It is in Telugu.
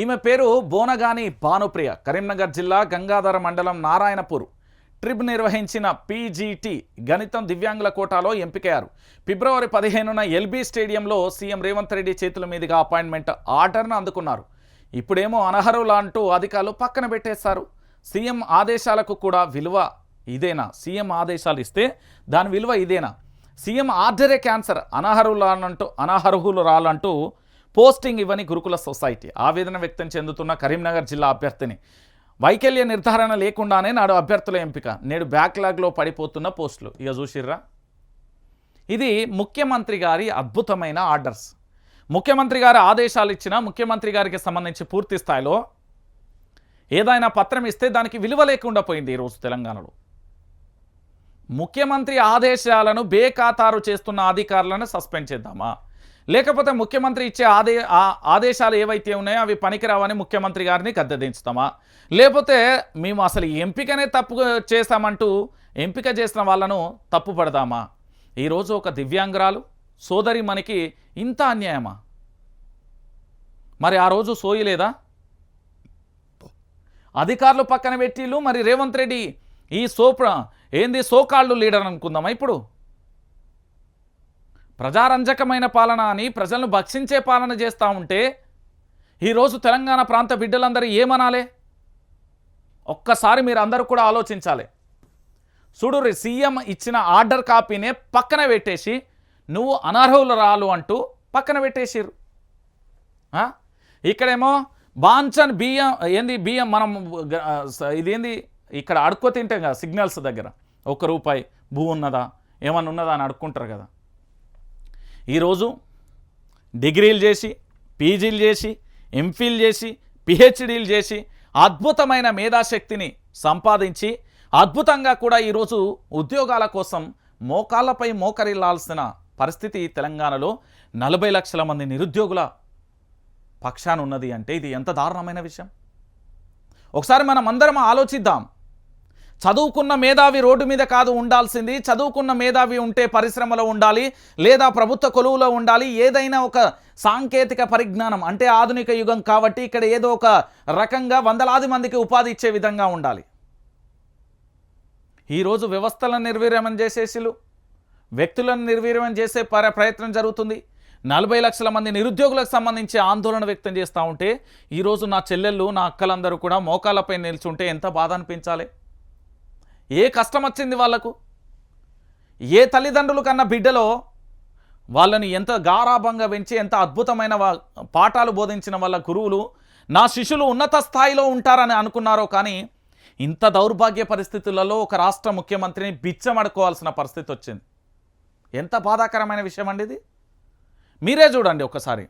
ఈమె పేరు బోనగాని భానుప్రియ. కరీంనగర్ జిల్లా గంగాధర మండలం నారాయణపూర్. ట్రిప్ నిర్వహించిన పీజీటీ గణితం దివ్యాంగుల కోటాలో ఎంపికయ్యారు. ఫిబ్రవరి పదిహేనున ఎల్బీ స్టేడియంలో సీఎం రేవంత్ రెడ్డి చేతుల మీదుగా అపాయింట్మెంట్ ఆర్డర్ను అందుకున్నారు. ఇప్పుడేమో అనర్హులు అంటూ అధికారులు పక్కన పెట్టేశారు. సీఎం ఆదేశాలకు కూడా విలువ ఇదేనా? సీఎం ఆదేశాలు ఇస్తే దాని విలువ ఇదేనా? సీఎం ఆర్డరే క్యాన్సర్. అనర్హులంటూ అనర్హులు రాలంటూ పోస్టింగ్ ఇవ్వని గురుకుల సొసైటీ. ఆవేదన వ్యక్తం చెందుతున్న కరీంనగర్ జిల్లా అభ్యర్థిని. వైకల్య నిర్ధారణ లేకుండానే నాడు అభ్యర్థుల ఎంపిక. నేడు బ్యాక్లాగ్లో పడిపోతున్న పోస్టులు. ఇక చూసిర్రా? ఇది ముఖ్యమంత్రి గారి అద్భుతమైన ఆర్డర్స్. ముఖ్యమంత్రి గారి ఆదేశాలు ఇచ్చిన ముఖ్యమంత్రి గారికి సంబంధించి పూర్తి స్థాయిలో ఏదైనా పత్రం ఇస్తే దానికి విలువ లేకుండా పోయింది ఈరోజు తెలంగాణలో. ముఖ్యమంత్రి ఆదేశాలను బేఖాతారు చేస్తున్న అధికారులను సస్పెండ్ చేద్దామా? లేకపోతే ముఖ్యమంత్రి ఇచ్చే ఆదే ఆదేశాలు ఏవైతే ఉన్నాయో అవి పనికిరావని ముఖ్యమంత్రి గారిని గద్దెదించుతామా? లేకపోతే మేము అసలు ఎంపికనే తప్పు చేస్తామంటూ ఎంపిక చేసిన వాళ్ళను తప్పు పడదామా ఈరోజు ఒక దివ్యాంగురాలు సోదరి మనకి ఇంత అన్యాయమా? మరి ఆ రోజు సోయలేదా అధికారులు పక్కన పెట్టిళ్ళు మరి రేవంత్ రెడ్డి ఈ సోప్ర ఏంది సోకాళ్ళు లీడర్ అనుకుందామా ఇప్పుడు? ప్రజారంజకమైన పాలన అని ప్రజలను భక్షించే పాలన చేస్తూ ఉంటే ఈరోజు తెలంగాణ ప్రాంత బిడ్డలందరూ ఏమనాలే? ఒక్కసారి మీరు అందరూ కూడా ఆలోచించాలి. చూడు సీఎం ఇచ్చిన ఆర్డర్ కాపీనే పక్కన పెట్టేసి నువ్వు అనర్హులు రాలు అంటూ పక్కన పెట్టేసిర్రు. ఇక్కడేమో బాంచన్ బియ్యం ఏంది బియ్యం మనం ఇదేంది? ఇక్కడ అడుక్కో తింటాం కదా సిగ్నల్స్ దగ్గర. ఒక రూపాయి భూ ఉన్నదా? ఏమన్నా ఉన్నదా అని అడుక్కుంటారు కదా. ఈరోజు డిగ్రీలు చేసి పీజీలు చేసి ఎంఫిల్ చేసి పిహెచ్డీలు చేసి అద్భుతమైన మేధాశక్తిని సంపాదించి అద్భుతంగా కూడా ఈరోజు ఉద్యోగాల కోసం మోకాళ్ళపై మోకరిల్లాల్సిన పరిస్థితి తెలంగాణలో. నలభై లక్షల మంది నిరుద్యోగుల పక్షాన ఉన్నది అంటే ఇది ఎంత దారుణమైన విషయం? ఒకసారి మనం అందరం ఆలోచిద్దాం. చదువుకున్న మేధావి రోడ్డు మీద కాదు ఉండాల్సింది. చదువుకున్న మేధావి ఉంటే పరిశ్రమలో ఉండాలి లేదా ప్రభుత్వ కొలువులో ఉండాలి. ఏదైనా ఒక సాంకేతిక పరిజ్ఞానం అంటే ఆధునిక యుగం కాబట్టి ఇక్కడ ఏదో ఒక రకంగా వందలాది మందికి ఉపాధి ఇచ్చే విధంగా ఉండాలి. ఈరోజు వ్యవస్థలను నిర్వీర్యం చేసేసిలు వ్యక్తులను నిర్వీర్యం చేసే ప్రయత్నం జరుగుతుంది. నలభై లక్షల మంది నిరుద్యోగులకు సంబంధించి ఆందోళన వ్యక్తం చేస్తూ ఉంటే ఈరోజు నా చెల్లెళ్ళు నా అక్కలందరూ కూడా మోకాళ్ళపై నిల్చుంటే ఎంత బాధ అనిపించాలి? ఏ కష్టం వచ్చింది వాళ్ళకు? ఏ తల్లిదండ్రులు కన్నా బిడ్డలో వాళ్ళని ఎంత గారాభంగా పెంచి ఎంత అద్భుతమైన పాఠాలు బోధించిన వాళ్ళ గురువులు నా శిష్యులు ఉన్నత స్థాయిలో ఉంటారని అనుకున్నారో కానీ ఇంత దౌర్భాగ్య పరిస్థితులలో ఒక రాష్ట్ర ముఖ్యమంత్రిని బిచ్చమడుకోవాల్సిన పరిస్థితి వచ్చింది ఎంత బాధాకరమైన విషయం అండి ఇది? మీరే చూడండి ఒకసారి.